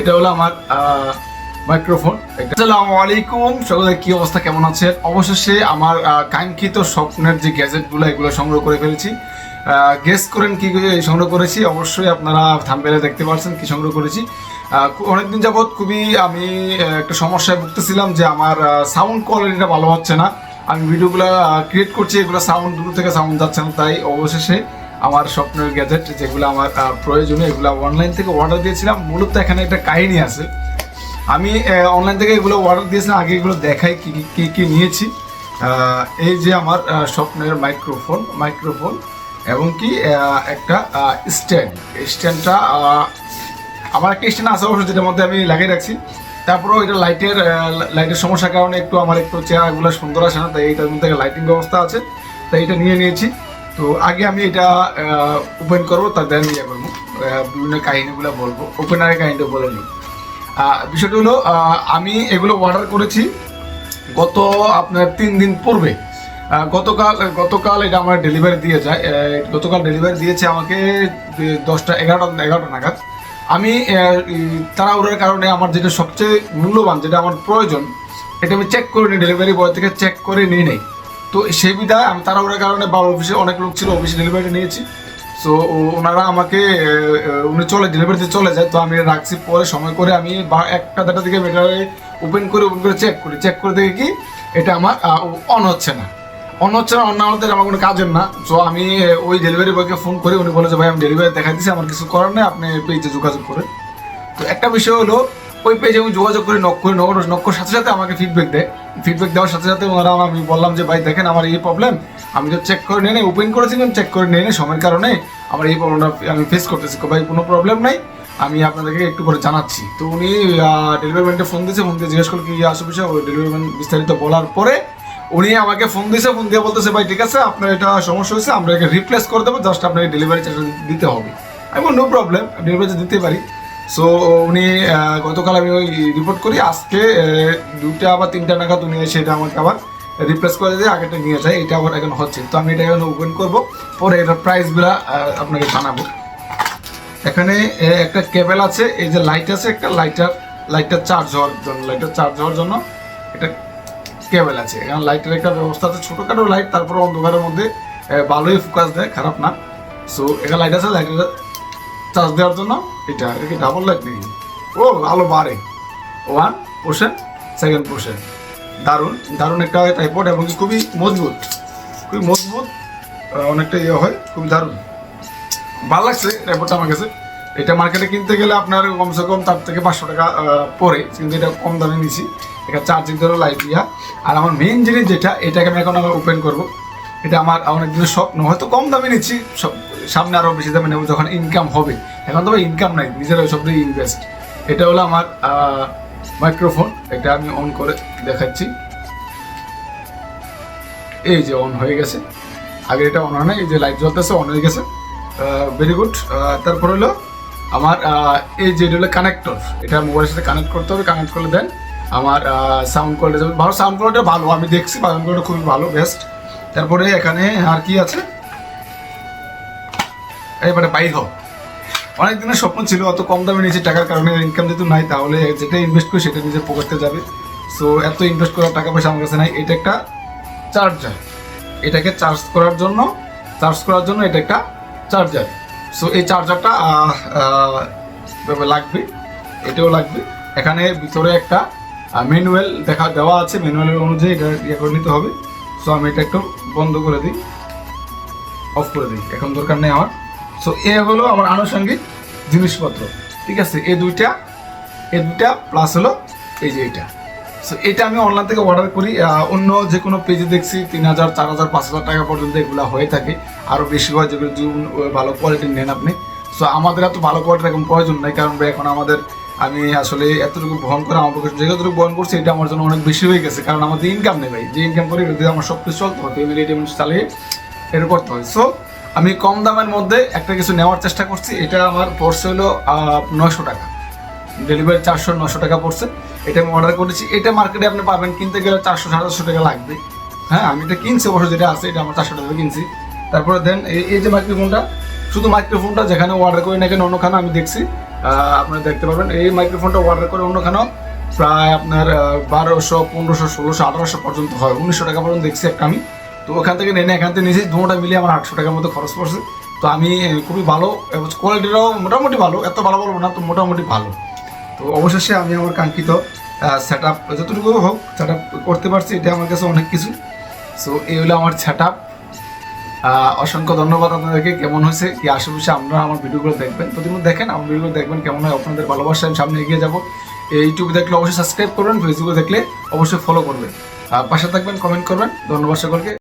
এটা হলো আমার মাইক্রোফোন আসসালামু আলাইকুম সকলের কি অবস্থা, কেমন আছে অবশেষে আমার কাঙ্ক্ষিত স্বপ্নের যে গ্যাজেটগুলো এগুলো সংগ্রহ করে ফেলেছি। গেস করেন কি সংগ্রহ করেছি? অবশ্যই আপনারা থাম্বেলে দেখতে পাচ্ছেন কি সংগ্রহ করেছি। অনেকদিন যাবৎ খুবই আমি একটা সমস্যায় ভুগতেছিলাম যে আমার সাউন্ড কোয়ালিটিটা ভালো হচ্ছে না। আমি ভিডিওগুলো ক্রিয়েট করছি, এগুলো সাউন্ড দূর থেকে সাউন্ড যাচ্ছে না, তাই অবশেষে আমার স্বপ্নের গ্যাজেট যেগুলো আমার প্রয়োজনীয়, এগুলো অনলাইন থেকে অর্ডার দিয়েছিলাম। মূলত এখানে একটা কাহিনী আছে। আমি অনলাইন থেকে এগুলো অর্ডার দিয়েছিলাম, আগে এগুলো দেখাই কী কী, কি নিয়েছি। এই যে আমার স্বপ্নের মাইক্রোফোন মাইক্রোফোন এবং কি একটা স্ট্যান্ড স্ট্যান্ডটা আমার একটা স্ট্যান্ড আছে অবশ্য যেটার মধ্যে আমি লাগিয়ে রাখছি। তারপরেও এটা লাইটের লাইটের সমস্যার কারণে একটু আমার একটু চেয়ারগুলো সুন্দর আসে না, তাই এইটার মধ্যে লাইটিং ব্যবস্থা আছে। তাই এটা নিয়ে নিয়েছি। তো আগে আমি এটা ওপেন করব, তার দেন ইয়ে করব। বিভিন্ন কাহিনীগুলো বলব। ওপেনারের কাহিনীটা বলে নিই। বিষয়টা হলো আমি এগুলো অর্ডার করেছি গত আপনার তিন দিন পূর্বে। গতকাল গতকাল এটা আমার ডেলিভারি দিয়ে যায়। গতকাল ডেলিভারি দিয়েছে আমাকে দশটা, এগারোটা এগারোটা নাগাদ। আমি এই কারণে আমার যেটা সবচেয়ে মূল্যবান, যেটা আমার প্রয়োজন, এটা আমি চেক করে নিই ডেলিভারি বয় থেকে চেক করে নিয়ে নেই। তো সেই বিধায় আমি তাড়াহুড়োর কারণে বা অফিসে অনেক লোক ছিল, অফিসে ডেলিভারি নিয়েছি। সো ওনারা আমাকে উনি চলে ডেলিভারিতে চলে যায়। তো আমি রাখছি পরে সময় করে আমি একটা দেড়টা থেকে মেটারে ওপেন করে ওপেন করে চেক করি। চেক করে দেখি কি এটা আমার অন হচ্ছে না। অন হচ্ছে না অন না হতে আমার কোনো কাজের না। সো আমি ওই ডেলিভারি বয়কে ফোন করি উনি বলে যে, ভাই, আমি ডেলিভারি দেখা দিচ্ছি আমার কিছু করার নেই, আপনি পেজে যোগাযোগ করে তো একটা বিষয় হলো, ওই পেজে আমি যোগাযোগ করে নক করি নক নক সাথে সাথে আমাকে ফিডব্যাক দেয়। ফিডব্যাক দেওয়ার সাথে সাথে ওনারা আমি বললাম যে, ভাই, দেখেন আমার এই প্রবলেম আমি তো চেক করে নিয়ে ওপেন করেছিলাম চেক করে নিয়ে নেই, সময়ের কারণে আমার এই প্রবলেমটা আমি ফেস করতেছি। ভাই, কোনো প্রবলেম নাই, আমি আপনাদেরকে একটু করে জানাচ্ছি। তো উনি ডেলিভারি ম্যানকে ফোন দিয়েছে ফোন দিয়ে জিজ্ঞেস করল, কি আসে বিষয়? ওই ডেলিভারি ম্যান বিস্তারিত বলার পরে উনি আমাকে ফোন দিয়েছে ফোন দিয়ে বলতেছে, ভাই, ঠিক আছে, আপনার এটা সমস্যা হয়েছে, আমরা একে রিপ্লেস করে দেবো জাস্ট আপনাকে ডেলিভারি চার্জ দিতে হবে। আমি নো প্রবলেম ডেলিভারি দিতে পারি। সো উনি গতকাল আমি ওই রিপোর্ট করি, আজকে দুটা বা তিনটা নাগাদ উনি এসে এটা আমাকে আবার রিপ্লেস করে দিয়ে আগেটা নিয়ে যায়, এটা আবার এখন হচ্ছে। তো আমি এটা এখন ওপেন করব, পরে এটার প্রাইসগুলো আপনাকে জানাব। এখানে একটা কেবেল আছে, এই যে লাইট আছে, একটা লাইটার লাইটটা চার্জ হওয়ার জন্য লাইটটা চার্জ হওয়ার জন্য এটা কেবেল আছে। এখানে লাইটের একটা ব্যবস্থা আছে, ছোটোখাটো লাইট তারপরে অন্ধকারের মধ্যে ভালোই ফোকাস দেয়, খারাপ না। সো এখানে লাইট আছে লাইটের চার্জ দেওয়ার জন্য এটা এটা কি ডাবল লাইট ও আলো বাড়ে। ওয়ান পোর্শন সেকেন্ড পোর্শন দারুণ দারুণ একটা টাইপড এবং খুবই মজবুত। খুবই মজবুত অনেকটা ইয়ে হয়, খুবই দারুণ। ভালো লাগছে রেপোর্টটা আমার কাছে। এটা মার্কেটে কিনতে গেলে আপনার কমসে কম তার থেকে পাঁচশো টাকা পরে কিন্তু এটা কম দামে নিছি। এটা চার্জিং ধরো লাইট দিয়া। আর আমার মেন জিনিস যেটা, এটাকে আমি এখন আবার ওপেন করব। এটা আমার অনেক দিনের স্বপ্ন। হয়তো কম দামে নিচ্ছি, সব সামনে আরও বেশি দামে নেব যখন ইনকাম হবে। এখন তো ইনকাম নাই, নিজের ওই সব দিয়ে ইনভেস্ট এটা হলো আমার মাইক্রোফোন এটা আমি অন করে দেখাচ্ছি। এই যে অন হয়ে গেছে। আগে এটা অন হয় না এই যে লাইট জ্বলতেছে অন হয়ে গেছে। ভেরি গুড তারপর হলো আমার এই যে এটা হলো কানেক্টর এটা মোবাইলের সাথে কানেক্ট করতে হবে কানেক্ট করলে দেন আমার সাউন্ড কোয়ালিটি ভালো সাউন্ড কোয়ালিটি ভালো, আমি দেখছি সাউন্ড কোয়ালিটি খুবই ভালো বেস্ট তারপরে এখানে আর কি আছে? এবারে বাইর হোক। অনেক দিনের স্বপ্ন ছিল, অত কম দামে নিয়েছি, টাকার কারণে ইনকাম যেহেতু নাই, তাহলে যেটা ইনভেস্ট করি সেটা নিজের পকেটে যাবে। সো এত ইনভেস্ট করার টাকা পয়সা আমার কাছে নাই, এটা একটা চার্জার এটাকে চার্জ করার জন্য চার্জ করার জন্য এটা একটা চার্জার সো এই চার্জারটা লাগবে, এটাও লাগবে। এখানে ভিতরে একটা ম্যানুয়াল দেখা, দেওয়া আছে ম্যানুয়ালের অনুযায়ী এটা ইয়ে করে নিতে হবে। সো আমি এটা একটু বন্ধ করে দিই অফ করে দিই। এখন দরকার নেই আমার। সো এ হলো আমার আনুষঙ্গিক জিনিসপত্র। ঠিক আছে? এই দুইটা এই দুইটা প্লাস হলো এই যে এটা। সো এটা আমি অনলাইন থেকে অর্ডার করি। অন্য যে কোনো পেজে দেখছি, তিন হাজার, চার হাজার, পাঁচ হাজার টাকা পর্যন্ত এগুলো হয়ে থাকে। আরও বেশি হয় যেগুলো ভালো কোয়ালিটির নেন আপনি। সো আমাদের এত ভালো কোয়ালিটির এখন প্রয়োজন নেই। কারণ এখন আমাদের, আমি আসলে এতটুকু বহন করে আমার পক্ষে যেটুকু বহন করছি, এটা আমার জন্য অনেক বেশি হয়ে গেছে। কারণ আমাদের ইনকাম নেই ভাই। যে ইনকাম করি আমার সব কিছু চলতে হয়। ফ্যামিলি চালিয়ে এটা করতে হয়। সো আমি কম দামের মধ্যে একটা কিছু নেওয়ার চেষ্টা করছি। এটা আমার পড়ছে হলো নশো টাকা। ডেলিভারি চারশো নশো টাকা পড়ছে। এটা আমি অর্ডার করেছি। এটা মার্কেটে আপনি পাবেন, কিনতে গেলে চারশো, সাড়ে টাকা লাগবে। হ্যাঁ আমি এটা কিনছি, অবশ্য যেটা আছে, এটা আমার চারশো টাকা কিনছি। তারপরে দেন এই যে মাইক্রোফোনটা শুধু মাইক্রোফোনটা যেখানে অর্ডার করি না কেন, অন্যখানে আমি দেখছি। আপনারা দেখতে পারবেন। এই মাইক্রোফোনটা অর্ডার করে অন্যখানেও প্রায় আপনার বারোশো, পনেরোশো, ষোলোশো, আঠারোশো পর্যন্ত হয়। উনিশশো টাকা পর্যন্ত দেখছি একটা আমি। তো ওখান থেকে নেনে এখান থেকে নিয়েছি দুটা মিলিয়ে আমার আটশো টাকার মতো খরচ পড়ছে। তো আমি খুবই ভালো কোয়ালিটিটাও মোটামুটি ভালো, এত ভালো বলব না, তো মোটামুটি ভালো। তো অবশেষে আমি আমার কাঙ্ক্ষিত সেট আপ যতটুকু হোক সেট আপ করতে পারছি এটা আমার কাছে অনেক কিছু। সো এই হলো আমার সেট আপ অসংখ্য ধন্যবাদ আপনাদেরকে, কেমন হয়েছে, কি আশেপাশে আপনারা আমার ভিডিওগুলো দেখবেন। প্রতিদিন দেখেন, আমার ভিডিওগুলো দেখবেন, কেমন হয় আপনাদের ভালোবাসা আমি সামনে এগিয়ে যাব। ইউটিউবে দেখলে অবশ্যই সাবস্ক্রাইব করবেন ফেসবুকে দেখলে অবশ্যই ফলো করবেন। পাশে থাকবেন কমেন্ট করবেন। ধন্যবাদ সকলকে।